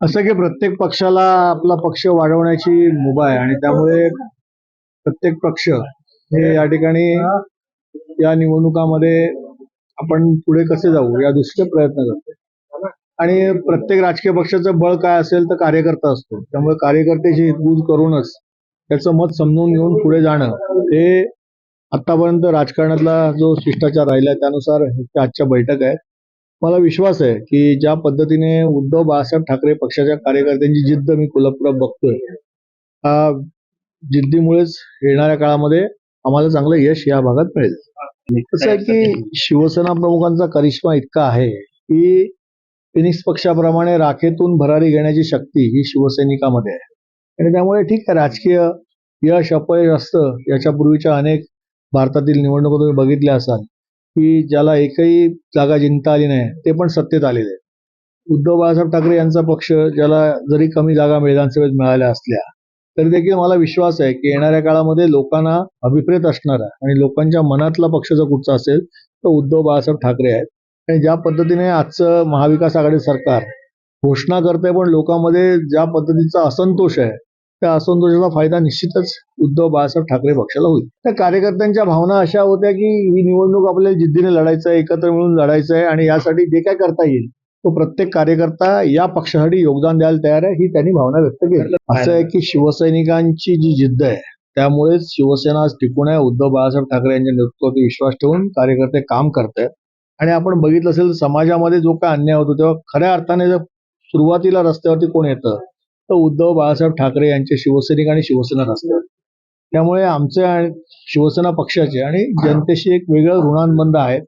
असं की प्रत्येक पक्षाला आपला पक्ष वाढवण्याची मुभा आहे आणि त्यामुळे प्रत्येक पक्ष हे या ठिकाणी या निवडणुकामध्ये आपण पुढे कसे जाऊ या दृष्टीने प्रयत्न करतो आणि प्रत्येक राजकीय पक्षाचं बळ काय असेल तर कार्यकर्ता असतो. त्यामुळे कार्यकर्त्याची हितगुज करूनच त्याचं मत समजून घेऊन पुढे जाणं हे आतापर्यंत राजकारणातला जो शिष्टाचार राहिला त्यानुसार आजच्या बैठक आहे मला विश्वास आहे की ज्या पद्धतीने उद्धव बाळासाहेब ठाकरे पक्षाच्या कार्यकर्त्यांची जिद्द मी कोल्हापुरात बघतोय जिद्दीमुळेच येणाऱ्या काळामध्ये आम्हाला चांगलं यश या भागात मिळेल. कसं आहे की शिवसेना प्रमुखांचा करिश्मा इतका आहे की फिनिक्स पक्षाप्रमाणे राखेतून भरारी घेण्याची शक्ती ही शिवसैनिकामध्ये आहे. आणि त्यामुळे ठीक आहे राजकीय यश अपयश असतं. याच्यापूर्वीच्या अनेक भारतातील निवडणुका तुम्ही बघितल्या असाल. की ज्याला एकही जागा जिंकता आली नाही ते पण सत्तेत आलेले आहेत. उद्धव बाळासाहेब ठाकरे यांचा पक्ष ज्याला जरी कमी जागा विधानसभेत मिळाल्या असल्या तरी देखील मला विश्वास आहे की येणाऱ्या काळामध्ये लोकांना अभिप्रेत असणार आहे आणि लोकांच्या मनातला पक्ष जर कुठचा असेल तर उद्धव बाळासाहेब ठाकरे आहेत आणि ज्या पद्धतीने आजचं महाविकास आघाडी सरकार घोषणा करते पण लोकांमध्ये ज्या पद्धतीचा असंतोष आहे त्या असंतोषाचा फायदा निश्चितच उद्धव बाळासाहेब ठाकरे पक्षाला होईल. त्या कार्यकर्त्यांच्या भावना अशा होत्या की ही निवडणूक आपल्याला जिद्दीने लढायचं आहे एकत्र मिळून लढायचं आहे आणि यासाठी जे काय करता येईल तो प्रत्येक कार्यकर्ता या पक्षासाठी योगदान द्यायला तयार आहे ही त्यांनी भावना व्यक्त केली. असं आहे की शिवसैनिकांची जी जिद्द आहे त्यामुळेच शिवसेना आज टिकून आहे. उद्धव बाळासाहेब ठाकरे यांच्या नेतृत्वावर विश्वास ठेवून कार्यकर्ते काम करत आहेत आणि आपण बघितलं असेल समाजामध्ये जो काय अन्याय होतो तेव्हा खऱ्या अर्थाने जर सुरुवातीला रस्त्यावरती कोण येतं तर उद्धव बाळासाहेब ठाकरे यांचे शिवसैनिक आणि शिवसेना रस्त्यावर त्यामुळे आमचे शिवसेना पक्षाचे आणि जनतेशी एक वेगळं ऋणानुबंध आहे.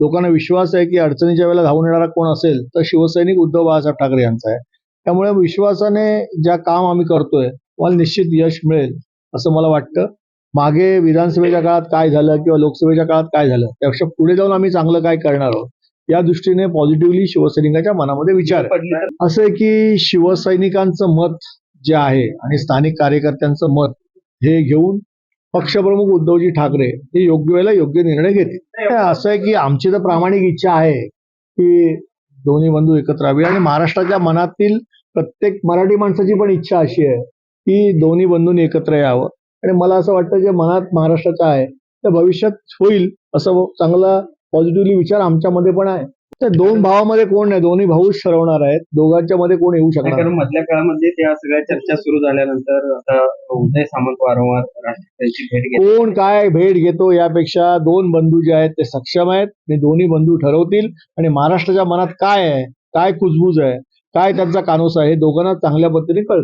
लोकांना विश्वास आहे की अडचणीच्या वेळेला धावून येणारा कोण असेल तर शिवसैनिक उद्धव बाळासाहेब ठाकरे यांचा आहे. त्यामुळे विश्वासाने ज्या काम आम्ही करतोय मला निश्चित यश मिळेल असं मला वाटतं. मागे विधानसभेच्या काळात काय झालं किंवा लोकसभेच्या काळात काय झालं त्यापेक्षा पुढे जाऊन आम्ही चांगलं काय करणार आहोत? या दृष्टीने पॉझिटिव्हली शिवसैनिकाच्या मनामध्ये विचार असं आहे की शिवसैनिकांचं मत जे आहे आणि स्थानिक कार्यकर्त्यांचं मत हे घेऊन पक्षप्रमुख उद्धवजी ठाकरे हे योग्य वेळेला योग्य निर्णय घेतील. हे. असं आहे की आमची तर प्रामाणिक इच्छा आहे की दोन्ही बंधू एकत्र राहावे आणि महाराष्ट्राच्या मनातील प्रत्येक मराठी माणसाची पण इच्छा अशी आहे की दोन्ही बंधूंनी एकत्र यावं. आणि मला असं वाटतं जे मनात महाराष्ट्राचं आहे ते भविष्यात होईल असं चांगला पॉझिटिव्हली विचार आमच्यामध्ये पण आहे. त्या दोन भावामध्ये कोण नाही? दोन्ही भाऊच ठरवणार आहेत. दोघांच्या मध्ये कोण येऊ शकणार? कारण मधल्या काळामध्ये त्या सगळ्या चर्चा सुरू झाल्यानंतर आता उदय सामंत वारंवार राष्ट्रपतींची भेट घेत कोण काय भेट घेतो यापेक्षा दोन बंधू जे आहेत ते सक्षम आहेत. ते दोन्ही बंधू ठरवतील. आणि महाराष्ट्राच्या मनात काय आहे? काय कुजबूज आहे? काय त्यांचा कानोसा आहे? हे दोघांना चांगल्या पद्धतीने कळतं.